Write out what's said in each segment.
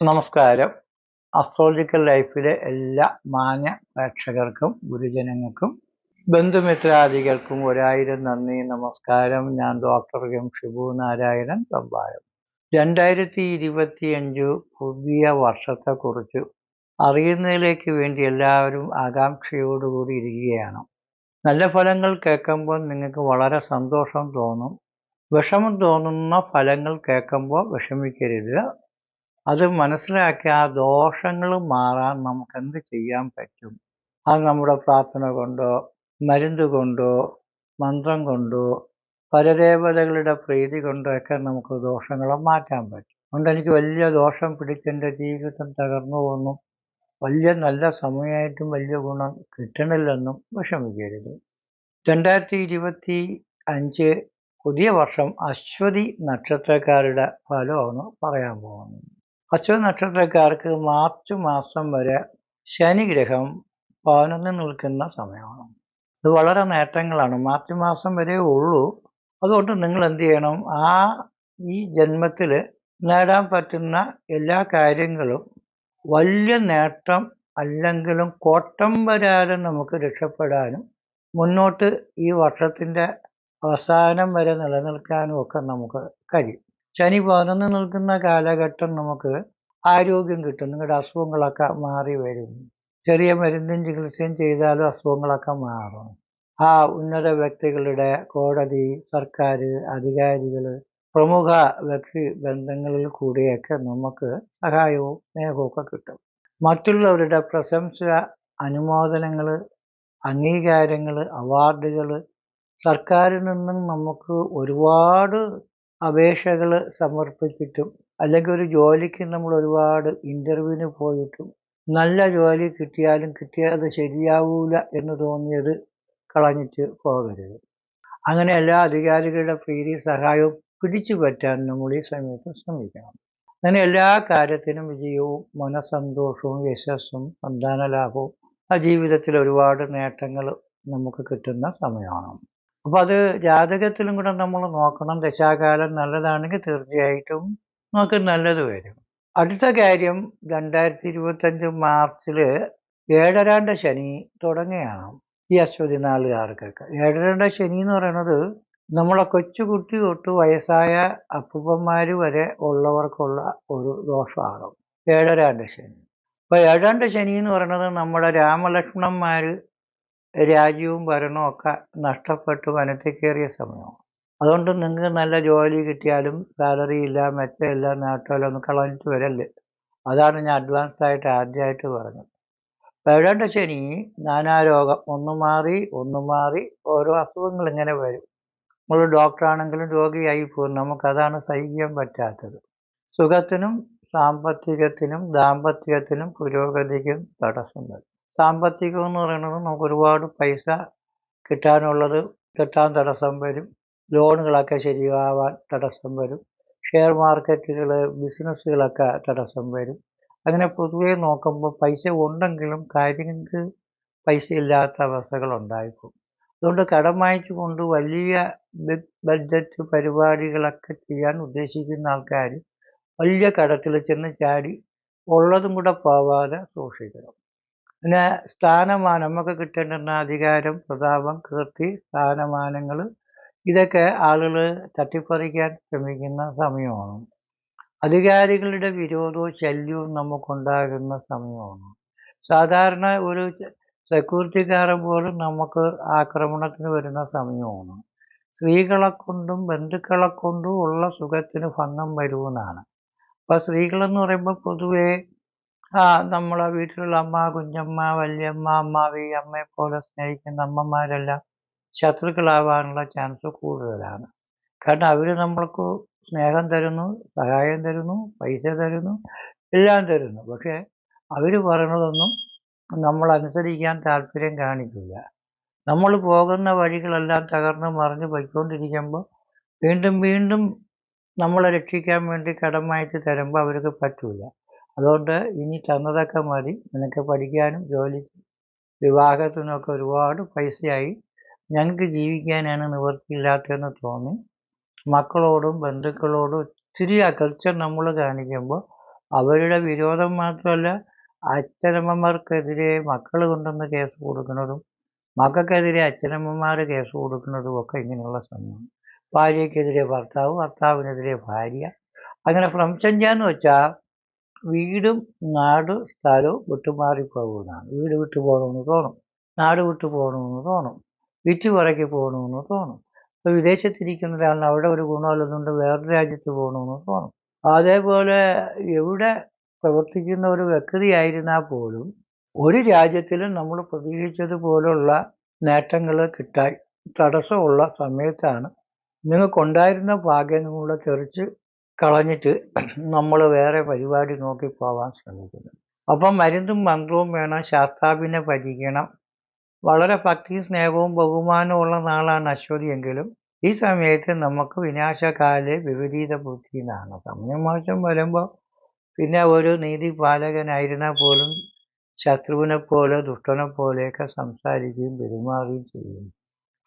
നമസ്കാരം. അസ്ട്രോളജിക്കൽ ലൈഫിലെ എല്ലാ മാന്യ പ്രേക്ഷകർക്കും ഗുരുജനങ്ങൾക്കും ബന്ധുമിത്രാദികൾക്കും ഒരായിരം നന്ദി നമസ്കാരം. ഞാൻ ഡോക്ടർ എം ഷിബു നാരായണൻ തമ്പായം രണ്ടായിരത്തി ഇരുപത്തിയഞ്ച് പുതിയ വർഷത്തെക്കുറിച്ച് അറിയുന്നതിലേക്ക് വേണ്ടി എല്ലാവരും ആകാംക്ഷയോടുകൂടി ഇരിക്കുകയാണ്. നല്ല ഫലങ്ങൾ കേൾക്കുമ്പോൾ നിങ്ങൾക്ക് വളരെ സന്തോഷം തോന്നും. വിഷമം തോന്നുന്ന ഫലങ്ങൾ കേൾക്കുമ്പോൾ വിഷമിക്കരുത്. അത് മനസ്സിലാക്കി ആ ദോഷങ്ങൾ മാറാൻ നമുക്ക് എന്ത് ചെയ്യാൻ പറ്റും? അത് നമ്മുടെ പ്രാർത്ഥന കൊണ്ടോ മരുന്ന് കൊണ്ടോ മന്ത്രം കൊണ്ടോ പരദേവതകളുടെ പ്രീതി കൊണ്ടോ ഒക്കെ നമുക്ക് ദോഷങ്ങളെ മാറ്റാൻ പറ്റും. അതുകൊണ്ട് എനിക്ക് വലിയ ദോഷം പിടിച്ചെന്റെ ജീവിതം തകർന്നു പോന്നു. വലിയ നല്ല സമയമായിട്ടും വലിയ ഗുണം കിട്ടണില്ലെന്നും വിഷമിക്കരുത്. രണ്ടായിരത്തി ഇരുപത്തി അഞ്ച് പുതിയ വർഷം അശ്വതി നക്ഷത്രക്കാരുടെ ഫലമാണ് പറയാൻ പോകുന്നത്. അശ്വതി നക്ഷത്രക്കാർക്ക് മാർച്ച് മാസം വരെ ശനിഗ്രഹം പതിനൊന്നിൽ പതിനൊന്ന് നിൽക്കുന്ന സമയമാണ്. ഇത് വളരെ നേട്ടങ്ങളാണ്. മാർച്ച് മാസം വരെ ഉള്ളൂ. അതുകൊണ്ട് നിങ്ങൾ എന്ത് ചെയ്യണം? ആ ഈ ജന്മത്തിൽ നേടാൻ പറ്റുന്ന എല്ലാ കാര്യങ്ങളും വലിയ നേട്ടം അല്ലെങ്കിലും കോട്ടം വരാതെ നമുക്ക് രക്ഷപ്പെടാനും മുന്നോട്ട് ഈ വർഷത്തിന്റെ അവസാനം വരെ നിലനിൽക്കാനും ഒക്കെ നമുക്ക് കഴിയും. ശനി പതിനൊന്ന് നിൽക്കുന്ന കാലഘട്ടം നമുക്ക് ആരോഗ്യം കിട്ടും. നിങ്ങളുടെ അസുഖങ്ങളൊക്കെ മാറി വരും. ചെറിയ മരുന്നും ചികിത്സയും ചെയ്താലും അസുഖങ്ങളൊക്കെ മാറും. ആ ഉന്നത വ്യക്തികളുടെ കോടതി സർക്കാർ അധികാരികൾ പ്രമുഖ വ്യക്തി ബന്ധങ്ങളിൽ കൂടിയൊക്കെ നമുക്ക് സഹായവും സ്നേഹവും കിട്ടും. മറ്റുള്ളവരുടെ പ്രശംസ അനുമോദനങ്ങൾ അംഗീകാരങ്ങൾ അവാർഡുകൾ സർക്കാരിൽ നിന്നും നമുക്ക് ഒരുപാട് അപേക്ഷകൾ സമർപ്പിച്ചിട്ടും അല്ലെങ്കിൽ ഒരു ജോലിക്ക് നമ്മൾ ഒരുപാട് ഇന്റർവ്യൂവിന് പോയിട്ടും നല്ല ജോലി കിട്ടിയാലും കിട്ടിയത് ശരിയാവൂല എന്ന് തോന്നിയത് കളഞ്ഞിട്ട് പോകരുത്. അങ്ങനെ എല്ലാ അധികാരികളുടെ പ്രീതി സഹായവും പിടിച്ചു പറ്റാൻ നമ്മൾ ഈ സമയത്ത് ശ്രമിക്കണം. അങ്ങനെ എല്ലാ കാര്യത്തിനും വിജയവും മനസന്തോഷവും യശസ്സും സന്താന ലാഭവും ആ ജീവിതത്തിൽ ഒരുപാട് നേട്ടങ്ങൾ നമുക്ക് കിട്ടുന്ന സമയമാണ്. അപ്പോൾ അത് ജാതകത്തിലും കൂടെ നമ്മൾ നോക്കണം. ദശാകാലം നല്ലതാണെങ്കിൽ തീർച്ചയായിട്ടും നമുക്ക് നല്ലത് വരും. അടുത്ത കാര്യം രണ്ടായിരത്തി ഇരുപത്തഞ്ച് മാർച്ചിൽ ഏഴരാണ്ട ശനി തുടങ്ങുകയാണ് ഈ അശ്വതി നാളുകാർക്കൊക്കെ. ഏഴരാണ്ട ശനി എന്ന് പറയുന്നത് നമ്മളെ കൊച്ചുകുട്ടി തൊട്ട് വയസ്സായ അപ്പൂപ്പന്മാർ വരെ ഉള്ളവർക്കുള്ള ഒരു ദോഷമാണ് ഏഴരാണ്ട ശനി. അപ്പോൾ ഏഴാണ്ട ശനി എന്ന് പറയുന്നത് നമ്മുടെ രാമലക്ഷ്മണന്മാർ രാജ്യവും ഭരണവും ഒക്കെ നഷ്ടപ്പെട്ട് വനത്തേക്കേറിയ സമയമാണ് അതുകൊണ്ട് നിങ്ങൾക്ക് നല്ല ജോലി കിട്ടിയാലും സാലറി ഇല്ല മെച്ചമില്ല നേട്ടമില്ല ഒന്ന് കളഞ്ഞിട്ട് വരല്ലേ. അതാണ് ഞാൻ അഡ്വാൻസ് ആയിട്ട് ആദ്യമായിട്ട് പറഞ്ഞത്. ഏഴാണ്ട ശനി നാനാരോഗം ഒന്ന് മാറി ഒന്ന് മാറി ഓരോ അസുഖങ്ങൾ ഇങ്ങനെ വരും. നമ്മൾ ഡോക്ടറാണെങ്കിലും രോഗിയായി പോകും. നമുക്കതാണ് സഹിക്കാൻ പറ്റാത്തത്. സുഖത്തിനും സാമ്പത്തികത്തിനും ദാമ്പത്യത്തിനും പുരോഗതിക്കും തടസ്സം വരും സാമ്പത്തികം എന്ന് പറയുന്നത് നമുക്ക് ഒരുപാട് പൈസ കിട്ടാനുള്ളത് കിട്ടാൻ തടസ്സം വരും. ലോണുകളൊക്കെ ശരിയാവാൻ തടസ്സം വരും. ഷെയർ മാർക്കറ്റുകൾ ബിസിനസ്സുകളൊക്കെ തടസ്സം വരും. അങ്ങനെ പൊതുവേ നോക്കുമ്പോൾ പൈസ ഉണ്ടെങ്കിലും കാര്യങ്ങൾക്ക് പൈസ ഇല്ലാത്ത അവസ്ഥകൾ ഉണ്ടായിപ്പോകും അതുകൊണ്ട് കടം വാങ്ങിച്ചുകൊണ്ട് വലിയ ബഡ്ജറ്റ് പരിപാടികളൊക്കെ ചെയ്യാൻ ഉദ്ദേശിക്കുന്ന ആൾക്കാർ വലിയ കടത്തിൽ ചെന്ന് ചാടി ഉള്ളതും കൂടെ പോവാതെ സൂക്ഷിക്കണം. പിന്നെ സ്ഥാനമാനം നമുക്ക് കിട്ടേണ്ടുന്ന അധികാരം പ്രതാപം കീർത്തി സ്ഥാനമാനങ്ങൾ ഇതൊക്കെ ആളുകൾ തട്ടിപ്പറിക്കാൻ ശ്രമിക്കുന്ന സമയമാണ്. അധികാരികളുടെ വിരോധവും ശല്യവും നമുക്കുണ്ടാകുന്ന സമയമാണ്. സാധാരണ ഒരു സെക്യൂരിറ്റിക്കാരൻ പോലും നമുക്ക് ആക്രമണത്തിന് വരുന്ന സമയമാണ്. സ്ത്രീകളെ കൊണ്ടും ബന്ധുക്കളെ കൊണ്ടും ഉള്ള സുഖത്തിന് ഭംഗം വരുമെന്നാണ്. അപ്പോൾ സ്ത്രീകളെന്ന് പറയുമ്പോൾ പൊതുവേ നമ്മളെ വീട്ടിലുള്ള അമ്മ കുഞ്ഞമ്മ വല്യമ്മ അമ്മാവി അമ്മയെ പോലെ സ്നേഹിക്കുന്ന അമ്മമാരെല്ലാം ശത്രുക്കളാവാനുള്ള ചാൻസ് കൂടുതലാണ്. കാരണം അവർ നമ്മൾക്ക് സ്നേഹം തരുന്നു സഹായം തരുന്നു പൈസ തരുന്നു എല്ലാം തരുന്നു. പക്ഷേ അവർ പറയണതൊന്നും നമ്മൾ അനുസരിക്കാൻ താല്പര്യം കാണിക്കില്ല. നമ്മൾ പോകുന്ന വഴികളെല്ലാം തകർന്ന് മറിഞ്ഞ് പോയിക്കൊണ്ടിരിക്കുമ്പോൾ വീണ്ടും വീണ്ടും നമ്മളെ രക്ഷിക്കാൻ വേണ്ടി കടമായിട്ട് തരുമ്പോൾ അവർക്ക് പറ്റൂല. അതുകൊണ്ട് ഇനി തന്നതൊക്കെ മതി. നിനക്ക് പഠിക്കാനും ജോലിക്കും വിവാഹത്തിനൊക്കെ ഒരുപാട് പൈസയായി. ഞങ്ങൾക്ക് ജീവിക്കാനാണ് നിവൃത്തിയില്ലാത്തതെന്ന് തോന്നി. മക്കളോടും ബന്ധുക്കളോടും ഒത്തിരി അകൽച്ച നമ്മൾ കാണിക്കുമ്പോൾ അവരുടെ വിരോധം മാത്രമല്ല അച്ഛനമ്മമാർക്കെതിരെ മക്കൾ കൊണ്ടുവന്ന് കേസ് കൊടുക്കുന്നതും മക്കൾക്കെതിരെ അച്ഛനമ്മമാർ കേസ് കൊടുക്കുന്നതും ഒക്കെ ഇങ്ങനെയുള്ള സമയമാണ് ഭാര്യയ്ക്കെതിരെ ഭർത്താവ് ഭർത്താവിനെതിരെ ഭാര്യ. അങ്ങനെ പ്രംശഞ്ച എന്ന് വെച്ചാൽ വീടും നാടും സ്ഥലവും വിട്ടുമാറിപ്പോകുന്നതാണ് വീട് വിട്ടു പോകണമെന്ന് തോന്നും. നാട് വിട്ടു പോകണമെന്ന് തോന്നും. വിറ്റുപുറയ്ക്ക് പോകണമെന്ന് തോന്നും. ഇപ്പോൾ വിദേശത്തിരിക്കുന്ന ഒരാളിന് അവിടെ ഒരു ഗുണമല്ലെന്നുണ്ട് വേറൊരു രാജ്യത്ത് പോകണമെന്ന് തോന്നും. അതേപോലെ എവിടെ പ്രവർത്തിക്കുന്ന ഒരു വ്യക്തിയായിരുന്നാൽ പോലും ഒരു രാജ്യത്തിലും നമ്മൾ പ്രതീക്ഷിച്ചതുപോലുള്ള നേട്ടങ്ങൾ കിട്ടാൻ തടസ്സമുള്ള സമയത്താണ് നിങ്ങൾക്കുണ്ടായിരുന്ന ഭാഗ്യം തെറിച്ച് കളഞ്ഞിട്ട് നമ്മൾ വേറെ പരിപാടി നോക്കി പോകാൻ ശ്രമിക്കുന്നു. അപ്പം മരുന്നും മന്ത്രവും വേണം ശാസ്താവിനെ ഭജിക്കണം വളരെ ഭക്തി സ്നേഹവും ബഹുമാനവും ഉള്ള നാളാണ് അശ്വതി എങ്കിലും. ഈ സമയത്ത് നമുക്ക് വിനാശകാലെ വിപരീത ബുദ്ധി എന്നാണ് സമയമാറ്റം വരുമ്പോൾ പിന്നെ ഒരു നീതി പാലകനായിരുന്നാൽ പോലും ശത്രുവിനെ പോലെ ദുഷ്ടനെ പോലെയൊക്കെ സംസാരിക്കുകയും പെരുമാറുകയും ചെയ്യും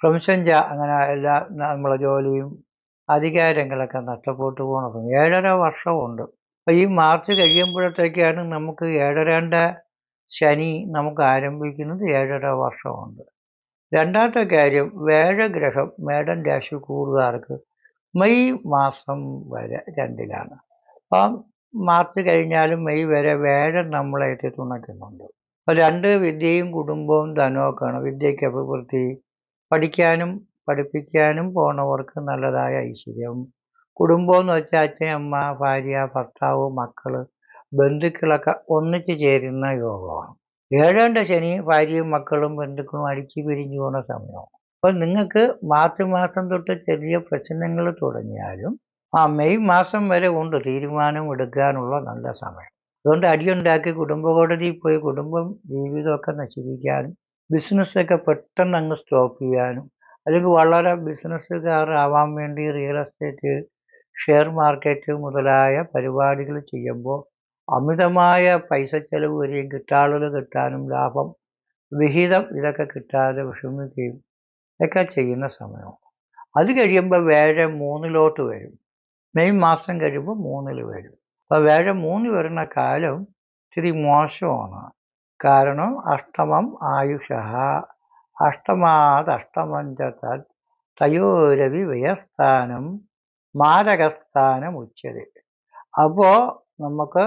പ്രംശഞ്ച അങ്ങനെ എല്ലാ നമ്മളെ ജോലിയും അധികാരങ്ങളൊക്കെ നഷ്ടപ്പെട്ടു പോകണം ഏഴര വർഷമുണ്ട്. അപ്പോൾ ഈ മാർച്ച് കഴിയുമ്പോഴത്തേക്കാണ് നമുക്ക് ഏഴരന്റെ ശനി നമുക്ക് ആരംഭിക്കുന്നത് ഏഴര വർഷമുണ്ട്. രണ്ടാമത്തെ കാര്യം വേഴഗ്രഹം മേടൻ രാശി കൂടുകാർക്ക് മെയ് മാസം വരെ രണ്ടിലാണ്. അപ്പം മാർച്ച് കഴിഞ്ഞാലും മെയ് വരെ വേഴ നമ്മളെ തുണയ്ക്കുന്നുണ്ട്. അപ്പോൾ രണ്ട് വിദ്യയും കുടുംബവും ധനമൊക്കെയാണ് വിദ്യയ്ക്ക് അഭിവൃദ്ധി പഠിക്കാനും പഠിപ്പിക്കാനും പോണവർക്ക് നല്ലതായ ഐശ്വര്യം. കുടുംബം എന്ന് വെച്ചാൽ അച്ഛൻ അമ്മ ഭാര്യ ഭർത്താവ് മക്കൾ ബന്ധുക്കളൊക്കെ ഒന്നിച്ചു ചേരുന്ന യോഗമാണ്. ഏഴാണ്ട് ശനി ഭാര്യയും മക്കളും ബന്ധുക്കളും അടിച്ചു പിരിഞ്ഞു പോകുന്ന സമയമാണ് അപ്പോൾ നിങ്ങൾക്ക് മാർച്ച് മാസം തൊട്ട് ചെറിയ പ്രശ്നങ്ങൾ തുടങ്ങിയാലും ആ മെയ് മാസം വരെ ഉണ്ട് തീരുമാനം എടുക്കാനുള്ള നല്ല സമയം. അതുകൊണ്ട് അടിയുണ്ടാക്കി കുടുംബ കോടതിയിൽ പോയി കുടുംബം ജീവിതമൊക്കെ നശിപ്പിക്കാനും ബിസിനസ്സൊക്കെ പെട്ടെന്ന് അങ്ങ് സ്റ്റോപ്പ് ചെയ്യാനും അല്ലെങ്കിൽ വളരെ ബിസിനസ്സുകാർ ആവാൻ വേണ്ടി റിയൽ എസ്റ്റേറ്റ് ഷെയർ മാർക്കറ്റ് മുതലായ പരിപാടികൾ ചെയ്യുമ്പോൾ അമിതമായ പൈസ ചെലവ് വരികയും കിട്ടാളുകൾ കിട്ടാനും ലാഭം വിഹിതം ഇതൊക്കെ കിട്ടാതെ വിഷമിക്കുകയും ഒക്കെ ചെയ്യുന്ന സമയമാണ് അത് കഴിയുമ്പോൾ വേഴ മൂന്നിലോട്ട് വരും. മെയ് മാസം കഴിയുമ്പോൾ മൂന്നിൽ വരും. അപ്പോൾ വേഴ മൂന്ന് വരുന്ന കാലം ഇത്തിരി മോശമാണ്. കാരണം അഷ്ടമം ആയുഷ അഷ്ടമാത് അഷ്ടമഞ്ചതാൽ തയോരവി വ്യയസ്ഥാനം മാരകസ്ഥാനം ഉച്ചത്. അപ്പോൾ നമുക്ക്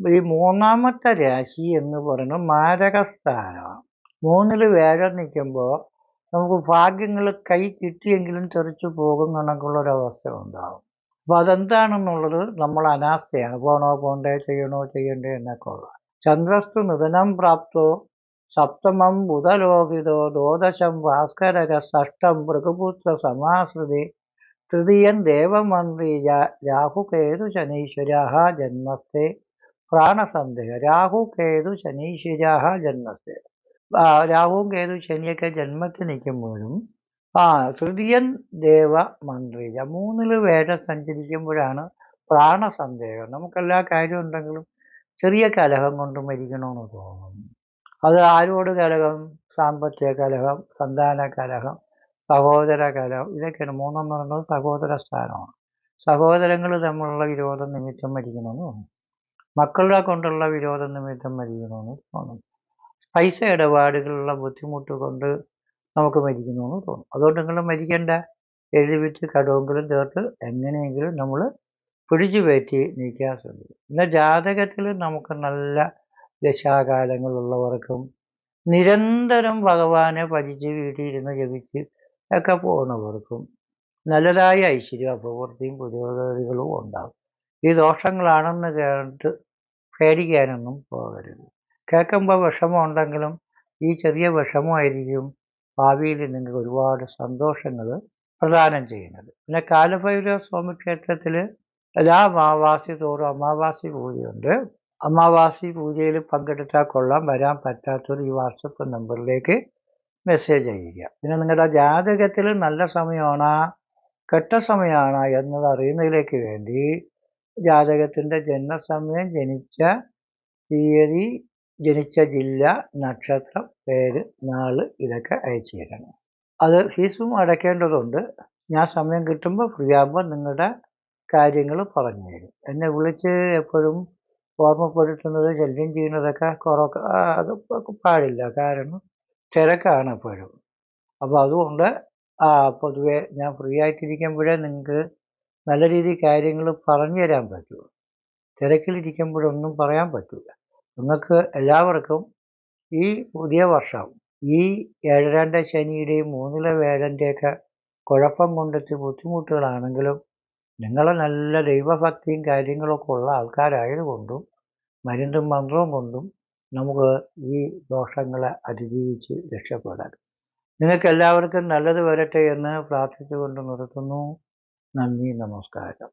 ഈ മൂന്നാമത്തെ രാശി എന്ന് പറയുന്നത് മാരകസ്ഥാനമാണ് മൂന്നിൽ വേഴം നിൽക്കുമ്പോൾ നമുക്ക് ഭാഗ്യങ്ങൾ കൈ കിട്ടിയെങ്കിലും തെറിച്ചു കണക്കുള്ളൊരവസ്ഥ ഉണ്ടാകും അപ്പോൾ അതെന്താണെന്നുള്ളത് നമ്മൾ അനാസ്ഥയാണ്. പോണോ പോണ്ടേ ചെയ്യണോ ചെയ്യണ്ടേ എന്നൊക്കെ ഉള്ള ചന്ദ്രസ്തു നിധനം പ്രാപ്തോ സപ്തമം ബുധലോകിതോ ദ്വാദശം ഭാസ്കരക ഷഷ്ടം മൃഗപുത്ര സമാശ്രുതി തൃതീയൻ ദേവമന്ത്രി രാഹുകേതു ശനീശ്വര ജന്മത്തെ പ്രാണസന്ദേഹ രാഹു കേതു ശനീശ്വര ജന്മസ്ഥേ രാഹുവും കേതു ശനിയൊക്കെ ജന്മത്തിൽ നിൽക്കുമ്പോഴും ആ തൃതീയൻ ദേവ മന്ത്രിജ മൂന്നിൽ വേദം സഞ്ചരിക്കുമ്പോഴാണ് പ്രാണസന്ദേഹം. നമുക്കെല്ലാ കാര്യം ഉണ്ടെങ്കിലും ചെറിയ കലഹം കൊണ്ട് മരിക്കണമെന്ന് തോന്നും അത് ആരോട് കലഹം? സാമ്പത്തിക കലഹം സന്താന കലഹം സഹോദര കലഹം ഇതൊക്കെയാണ്. മൂന്നെന്ന് പറയുന്നത് സഹോദര സ്ഥാനമാണ്. സഹോദരങ്ങൾ തമ്മിലുള്ള വിരോധം നിമിത്തം മരിക്കണമെന്ന് തോന്നും മക്കളുടെ കൊണ്ടുള്ള വിരോധം നിമിത്തം മരിക്കണമെന്ന് തോന്നും പൈസ ഇടപാടുകളുള്ള ബുദ്ധിമുട്ട് കൊണ്ട് നമുക്ക് മരിക്കണമെന്ന് തോന്നും അതുകൊണ്ട് നിങ്ങൾ മരിക്കേണ്ട എഴുതിവിറ്റ് കടവെങ്കിലും തീർത്ത് എങ്ങനെയെങ്കിലും നമ്മൾ പിടിച്ചു പറ്റി നീക്കാൻ ശ്രമിക്കും. എന്നാൽ ജാതകത്തിൽ നമുക്ക് നല്ല ദശാകാലങ്ങളുള്ളവർക്കും നിരന്തരം ഭഗവാനെ ഭജിച്ച് വീട്ടിലിരുന്ന് ജപിച്ച് ഒക്കെ പോകുന്നവർക്കും നല്ലതായ ഐശ്വര്യം അപവൃത്തിയും പുരോഗതികളും ഉണ്ടാകും ഈ ദോഷങ്ങളാണെന്ന് കേട്ട് പേടിക്കാനൊന്നും പോകരുത്. കേൾക്കുമ്പോൾ വിഷമമുണ്ടെങ്കിലും ഈ ചെറിയ വിഷമമായിരിക്കും ഭാവിയിൽ നിങ്ങൾക്ക് ഒരുപാട് സന്തോഷങ്ങൾ പ്രദാനം ചെയ്യുന്നത്. പിന്നെ കാലഭൈരവ സ്വാമി ക്ഷേത്രത്തിൽ എല്ലാ അമാവാസി തോറും അമാവാസി പൂജയുണ്ട് അമാവാസി പൂജയിൽ പങ്കെടുത്താൽ കൊള്ളാം. വരാൻ പറ്റാത്തവർ ഈ വാട്സപ്പ് നമ്പറിലേക്ക് മെസ്സേജ് അയക്കുക പിന്നെ നിങ്ങളുടെ ജാതകത്തിൽ നല്ല സമയമാണ് കെട്ട സമയമാണ് എന്നത് അറിയുന്നതിലേക്ക് വേണ്ടി ജാതകത്തിന്റെ ജന്മസമയം ജനിച്ച തീയതി ജനിച്ച ജില്ല നക്ഷത്രം പേര് നാൾ ഇതൊക്കെ അയച്ചു തരണം. അത് ഫീസും അടയ്ക്കേണ്ടതുണ്ട്. ഞാൻ സമയം കിട്ടുമ്പോൾ ഫ്രീ ആകുമ്പോൾ നിങ്ങളുടെ കാര്യങ്ങൾ പറഞ്ഞു തരും. എന്നെ വിളിച്ച് എപ്പോഴും ഓർമ്മപ്പെടുത്തുന്നത് ശല്യം ചെയ്യുന്നതൊക്കെ കുറവൊക്കെ അത് പാടില്ല. കാരണം തിരക്കാണ് എപ്പോഴും അപ്പോൾ അതുകൊണ്ട് ആ പൊതുവെ ഞാൻ ഫ്രീ ആയിട്ടിരിക്കുമ്പോഴേ നിങ്ങൾക്ക് നല്ല രീതിയിൽ കാര്യങ്ങൾ പറഞ്ഞു തരാൻ പറ്റൂ. തിരക്കിലിരിക്കുമ്പോഴൊന്നും പറയാൻ പറ്റില്ല നിങ്ങൾക്ക് എല്ലാവർക്കും ഈ പുതിയ വർഷം ഈ ഏഴരാണ്ട ശനിയുടെയും മൂന്നിലെ വേഴന്റെയൊക്കെ കുഴപ്പം കൊണ്ടെത്തി ബുദ്ധിമുട്ടുകളാണെങ്കിലും നിങ്ങൾ നല്ല ദൈവഭക്തിയും കാര്യങ്ങളൊക്കെ ഉള്ള ആൾക്കാരായതുകൊണ്ടും മരുന്നും മന്ത്രവും കൊണ്ടും നമുക്ക് ഈ ദോഷങ്ങളെ അതിജീവിച്ച് രക്ഷപ്പെടാൻ. നിങ്ങൾക്ക് എല്ലാവർക്കും നല്ലത് വരട്ടെ എന്ന് പ്രാർത്ഥിച്ചുകൊണ്ട് നിർത്തുന്നു. നന്ദി നമസ്കാരം.